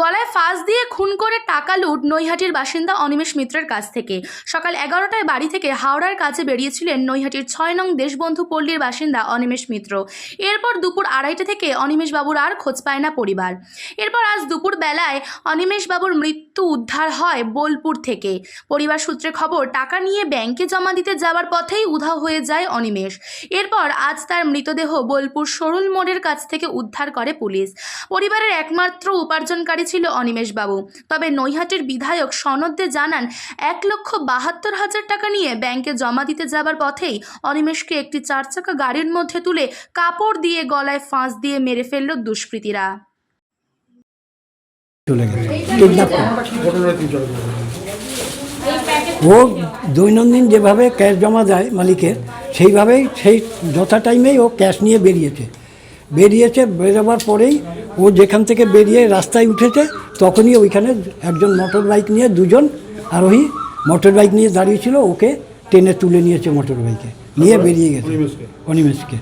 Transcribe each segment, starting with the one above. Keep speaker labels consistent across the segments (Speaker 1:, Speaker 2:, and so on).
Speaker 1: গলায় ফাঁস দিয়ে খুন করে টাকা লুট নৈহাটির বাসিন্দা অনিমেষ মিত্রের কাছ থেকে। সকাল এগারোটায় বাড়ি থেকে হাওড়ার কাছে বেরিয়েছিলেন নৈহাটির ছয় নং দেশবন্ধু পল্লীর বাসিন্দা অনিমেষ মিত্র। এরপর দুপুর আড়াইটে থেকে অনিমেষ বাবুর আর খোঁজ পায় না পরিবার। এরপর আজ দুপুর বেলায় অনিমেষ বাবুর মৃত্যু উদ্ধার হয় বোলপুর থেকে। পরিবার সূত্রে খবর, টাকা নিয়ে ব্যাংকে জমা দিতে যাওয়ার পথেই উধাও হয়ে যায় অনিমেষ। এরপর আজ তার মৃতদেহ বোলপুর সরুল মোড়ের কাছ থেকে উদ্ধার করে পুলিশ। পরিবারের একমাত্র উপার্জনকারী ছিল অনিমেষ বাবু তবে নৈহাটির বিধায়ক সনদ দে জানান এক লক্ষ বাহাত্তর হাজার টাকা নিয়ে ব্যাংকে জমা দিতে যাবার পথেই অনিমেষকে একটি চার চাকা গাড়ির মধ্যে তুলে কাপড় দিয়ে গলায় ফাঁস দিয়ে মেরে ফেলল দুষ্কৃতীরা।
Speaker 2: চলে গেছে ও দৈনন্দিন যেভাবে ক্যাশ জমা দেয় মালিকের সেইভাবেই সেই যথা টাইমেই ও ক্যাশ নিয়ে বেরিয়েছে। বেরিয়েছে বেরোবার পরেই ও যেখান থেকে বেরিয়ে রাস্তায় উঠেছে তখনই ওইখানে একজন মোটর বাইক নিয়ে দুজন আরোহী মোটর বাইক নিয়ে দাঁড়িয়েছিল ওকে টেনে তুলে নিয়েছে মোটর বাইকে নিয়ে বেরিয়ে গেছে। অনিমেষকে?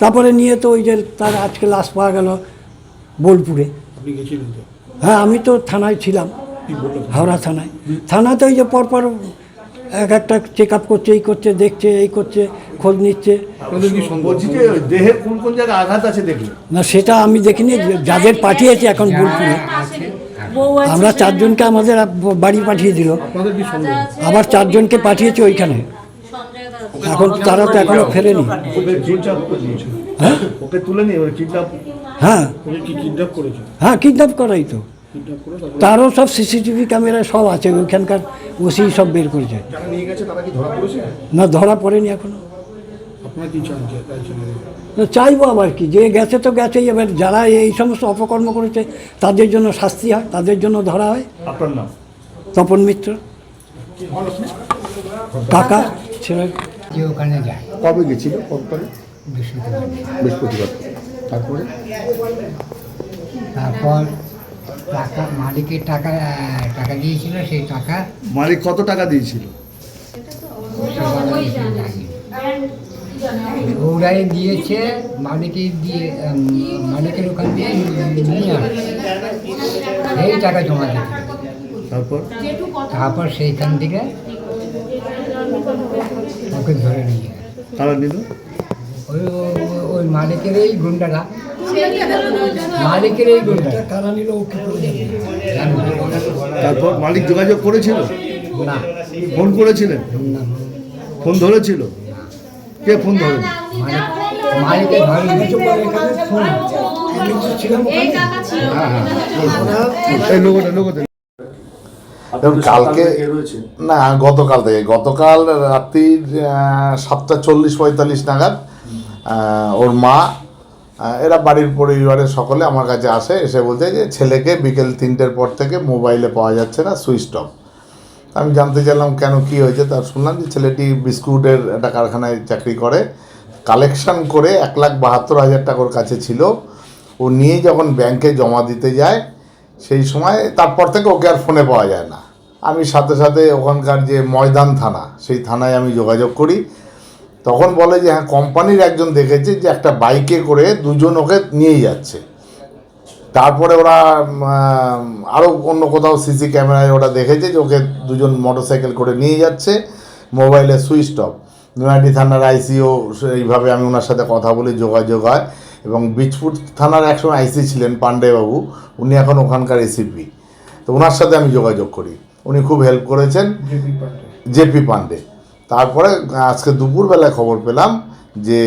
Speaker 2: তারপরে নিয়ে তো ওই যে তার আজকে লাশ পাওয়া গেল বোলপুরে। হ্যাঁ আমি তো থানায় ছিলাম। হাওড়া থানায়। থানাতে ওই যে পরপর এক একটা চেক আপ করছে এই করছে দেখছে এই করছে খোঁজ নিচ্ছে।
Speaker 3: আপনাদের
Speaker 4: বলছি যে দেহে কোন কোন জায়গায় আঘাত আছে দেখলে?
Speaker 2: না সেটা আমি দেখিনি যাদের পাঠিয়েছে এখন বোলপুরে। আমরা চারজনকে আমাদের বাড়ি পাঠিয়ে দিল।
Speaker 3: আপনাদের কি সন্দেহ
Speaker 2: আবার চারজনকে পাঠিয়েছে ওইখানে। এখন তারা তো এখনও ফেরেনি। হ্যাঁ? হ্যাঁ।
Speaker 3: কিডন্যাপ
Speaker 2: হ্যাঁ কিডন্যাপ করাই তো। তারও সব সিসিটিভি ক্যামেরা সব আছে ওইখানকার ওসি সব বের করেছে।
Speaker 3: যারা নিয়ে গেছে তারা কি ধরা পড়েছে?
Speaker 2: না ধরা পড়েনি এখনও। চাইব আবার কি যে গেছে তো গেছেই এবার যারা এই সমস্ত অপকর্ম করেছে তাদের জন্য শাস্তি হয় তাদের জন্য ধরা হয়।
Speaker 4: আপনার নাম?
Speaker 2: তপন মিত্র। কাকা ছেলে।
Speaker 5: যে ওখানে যায়।
Speaker 3: কবে গেছিল কবে
Speaker 5: বৃহস্পতিবার।
Speaker 3: বৃহস্পতিবার। তারপরে?
Speaker 5: তারপর টাকা মালিকের টাকা টাকা দিয়েছিল সেই টাকা
Speaker 4: মালিক কত টাকা দিয়েছিল
Speaker 5: ওরাই দিয়েছে মালিকে দিয়ে মালিকের ওখান দিয়ে। সেই টাকা জমা দিতে
Speaker 4: তারপর
Speaker 5: তারপর সেইখান থেকে ওকে ধরে নিয়ে।
Speaker 4: তারা নিল
Speaker 5: ওই মালিকের এই গুন্ডারা। মালিকের এই গুন্ডারা।
Speaker 2: কারা নিল?
Speaker 4: তারপর মালিক যোগাযোগ করেছিল?
Speaker 5: না।
Speaker 4: ফোন করেছিলেন?
Speaker 5: না।
Speaker 4: ফোন ধরেছিল? কে ফোন ধরে
Speaker 5: মালিক মালিকের
Speaker 4: হ্যাঁ হ্যাঁ। এই লোকটা লোকটা।
Speaker 6: কালকে না গতকাল থেকে। গতকাল রাত্রির সাতটা চল্লিশ পঁয়তাল্লিশ নাগাদ ওর মা এরা বাড়ির পরিবারের সকলে আমার কাছে আসে, এসে বলছে যে ছেলেকে বিকেল তিনটের পর থেকে মোবাইলে পাওয়া যাচ্ছে না, সুইচ অফ। আমি জানতে চাইলাম কেন কি হয়েছে, তার শুনলাম যে ছেলেটি বিস্কুটের একটা কারখানায় চাকরি করে, কালেকশন করে এক লাখ বাহাত্তর হাজার টাকার কাছে ছিল। ও নিয়ে যখন ব্যাংকে জমা দিতে যায়, সেই সময় তারপর থেকে ওকে আর ফোনে পাওয়া যায় না। আমি সাথে সাথে ওখানকার যে ময়দান থানা, সেই থানায় আমি যোগাযোগ করি। তখন বলে যে হ্যাঁ কোম্পানির একজন দেখেছে যে একটা বাইকে করে দুজন ওকে নিয়ে যাচ্ছে। তারপরে ওরা আরও অন্য কোথাও সিসি ক্যামেরায় ওরা দেখেছে যে ওকে দুজন মোটরসাইকেল করে নিয়ে যাচ্ছে মোবাইলে সুইচ অফ নয়াটি থানার আইসিও এইভাবে আমি ওনার সাথে কথা বলে যোগাযোগ হয়। এবং বিচপুর থানার একসময় আইসি ছিলেন পাণ্ডেবাবু উনি এখন ওখানকার এসিপি তো ওনার সাথে আমি যোগাযোগ করি। উনি খুব হেল্প করেছেন।
Speaker 3: জেপি পান্ডে
Speaker 6: তারপরে আজকে দুপুরবেলায় খবর পেলাম যে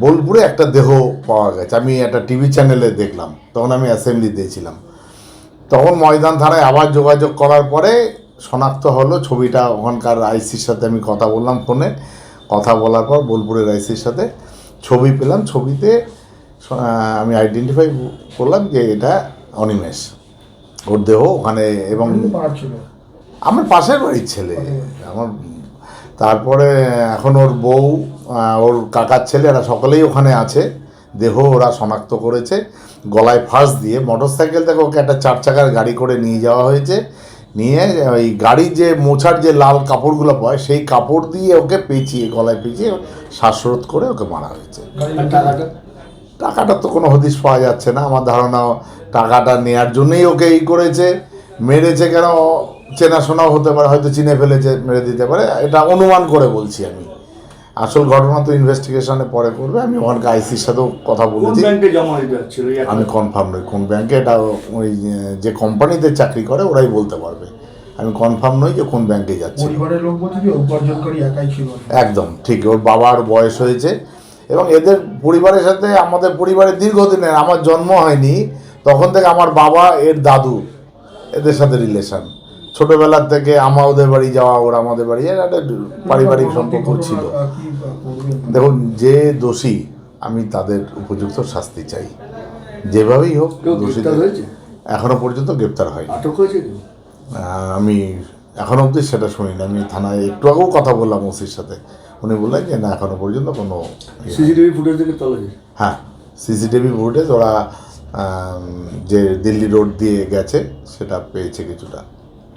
Speaker 6: বোলপুরে একটা দেহ পাওয়া গেছে। আমি একটা টিভি চ্যানেলে দেখলাম। তখন আমি অ্যাসেম্বলি দিয়েছিলাম। তখন ময়দান থানায় আবার যোগাযোগ করার পরে শনাক্ত হলো ছবিটা। ওখানকার আইসির সাথে আমি কথা বললাম ফোনে। কথা বলার পর বোলপুরের আইসির সাথে ছবি পেলাম। ছবিতে আমি আইডেন্টিফাই করলাম যে এটা অনিমেষ। ওর দেহ ওখানে এবং আমার পাশের বাড়ির ছেলে। আমার তারপরে এখন ওর বউ ওর কাকার ছেলে, এরা সকলেই ওখানে আছে। দেহ ওরা শনাক্ত করেছে। গলায় ফাঁস দিয়ে মোটর সাইকেল থেকে ওকে একটা চার চাকার গাড়ি করে নিয়ে যাওয়া হয়েছে। নিয়ে ওই গাড়ির যে মোছার যে লাল কাপড়গুলো পায় সেই কাপড় দিয়ে ওকে পেঁচিয়ে, গলায় পেঁচিয়ে শ্বাসরোধ করে ওকে মারা হয়েছে।
Speaker 3: টাকাটা
Speaker 6: তো কোনো হদিশ পাওয়া যাচ্ছে না। আমার ধারণা, টাকাটা নেয়ার জন্যই ওকে এই করেছে। মেরেছে কেন? চেনাশোনাও হতে পারে হয়তো চিনে ফেলেছে মেরে দিতে পারে। এটা অনুমান করে বলছি আমি। আসল ঘটনা তো ইনভেস্টিগেশনে পরে করবে। আমি ওখানকে আইসির সাথেও কথা বলেছি।
Speaker 4: জমা দিতে
Speaker 6: আমি কনফার্ম নই। কোন ব্যাংকে এটা ওই যে কোম্পানিতে চাকরি করে ওরাই বলতে পারবে। আমি কনফার্ম নই যে কোন ব্যাংকে যাচ্ছে।
Speaker 3: যে
Speaker 6: একদম ঠিক। ওর বাবার বয়স হয়েছে। এবং এদের পরিবারের সাথে আমাদের পরিবারের দীর্ঘদিনের আমার জন্ম হয়নি তখন থেকে আমার বাবা এর দাদু এদের সাথে রিলেশন ছোটবেলার থেকে আমা ওদের বাড়ি যাওয়া ওরা আমাদের বাড়ি একটা পারিবারিক সম্পর্ক ছিল। দেখুন যে দোষী আমি তাদের উপযুক্ত শাস্তি চাই। যেভাবেই হোক দোষীদের এখনও পর্যন্ত গ্রেপ্তার হয়নি। আমি এখনও অবধি সেটা শুনিনি। আমি থানায় একটু আগেও কথা বললাম ওসির সাথে। উনি বললেন যে না এখনও পর্যন্ত কোনো ইয়ে
Speaker 4: সিসিটিভি ফুটেজ
Speaker 6: হ্যাঁ সিসিটিভি ফুটেজ ওরা যে দিল্লি রোড দিয়ে গেছে সেটা পেয়েছে কিছুটা।